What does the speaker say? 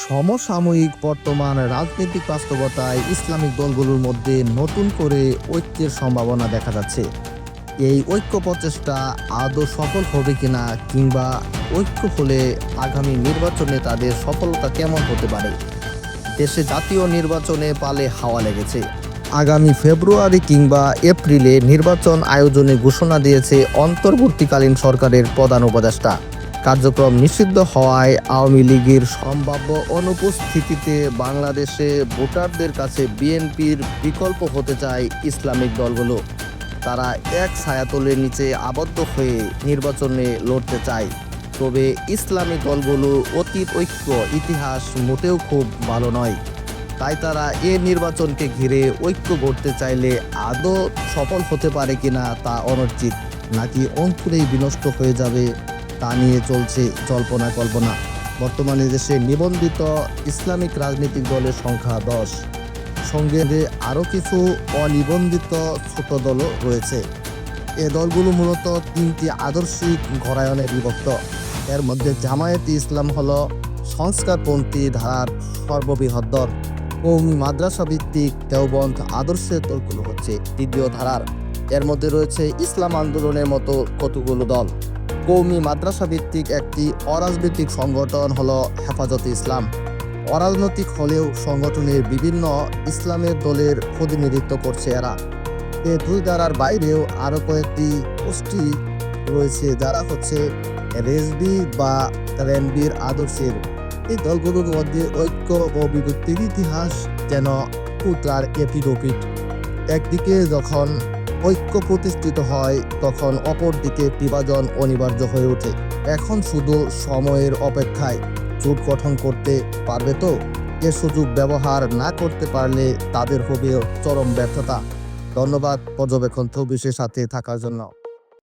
সমসাময়িক বর্তমান রাজনৈতিক বাস্তবতায় ইসলামিক দলগুলোর মধ্যে নতুন করে ঐক্যের সম্ভাবনা দেখা যাচ্ছে। এই ঐক্য প্রচেষ্টা আদৌ সফল হবে কিনা কিংবা ঐক্য হলে আগামী নির্বাচনে তাদের সফলতা কেমন হতে পারে? দেশে জাতীয় নির্বাচনে পালে হাওয়া লেগেছে। আগামী ফেব্রুয়ারি কিংবা এপ্রিলে নির্বাচন আয়োজনে ঘোষণা দিয়েছে অন্তর্বর্তীকালীন সরকারের প্রধান উপদেষ্টা। কার্যক্রম নিষিদ্ধ হওয়ায় আওয়ামী লীগের সম্ভাব্য অনুপস্থিতিতে বাংলাদেশে ভোটারদের কাছে বিএনপির বিকল্প হতে চায় ইসলামিক দলগুলো। তারা এক ছায়াতলের নিচে আবদ্ধ হয়ে নির্বাচনে লড়তে চায়। তবে ইসলামী দলগুলো অতীত ঐক্য, ইতিহাস মোটেও খুব ভালো নয়। তাই তারা এ নির্বাচনকে ঘিরে ঐক্য গড়তে চাইলে আদৌ সফল হতে পারে কিনা তা অনিশ্চিত নাকি অঙ্কুরেই বিনষ্ট হয়ে যাবে তা নিয়ে চলছে জল্পনা কল্পনা। বর্তমানে দেশে নিবন্ধিত ইসলামিক রাজনৈতিক দলের সংখ্যা দশ। সঙ্গে আরও কিছু অনিবন্ধিত ছোট দলও রয়েছে। এ দলগুলো মূলত তিনটি আদর্শিক ঘরায়নে বিভক্ত। এর মধ্যে জামায়াতে ইসলাম হল সংস্কারপন্থী ধারার সর্ববৃহৎ দল। কৌমি মাদ্রাসা ভিত্তিক দেওবন্ধ আদর্শের দলগুলো হচ্ছে দ্বিতীয় ধারার। এর মধ্যে রয়েছে ইসলাম আন্দোলনের মতো কতগুলো দল? কৌমি মাদ্রাসা ভিত্তিক একটি অরাজনৈতিক সংগঠন হল হেফাজতে ইসলাম। অরাজনৈতিক হলেও সংগঠনের বিভিন্ন ইসলামের দলের প্রতিনিধিত্ব করছে এরা। এ দুই ধারার বাইরেও আরও কয়েকটি গোষ্ঠী রয়েছে যারা হচ্ছে রেজবি বা রেনবির আদর্শের। এই দলগুলোর মধ্যে ঐক্য ও বিভক্তির ইতিহাস যেন পুত্রার এপিডোপিট একদিকে যখন ঐক্য প্রতিষ্ঠিত হয়, তখন অপর দিকে বিভাজন অনিবার্য হয়ে ওঠে। এখন শুধু সময়ের অপেক্ষায় জোট গঠন করতে পারবে তো? এ সুযোগ ব্যবহার না করতে পারলে তাদের হবে চরম ব্যর্থতা। ধন্যবাদ পর্যবেক্ষণ থবিশের সাথে থাকার জন্য।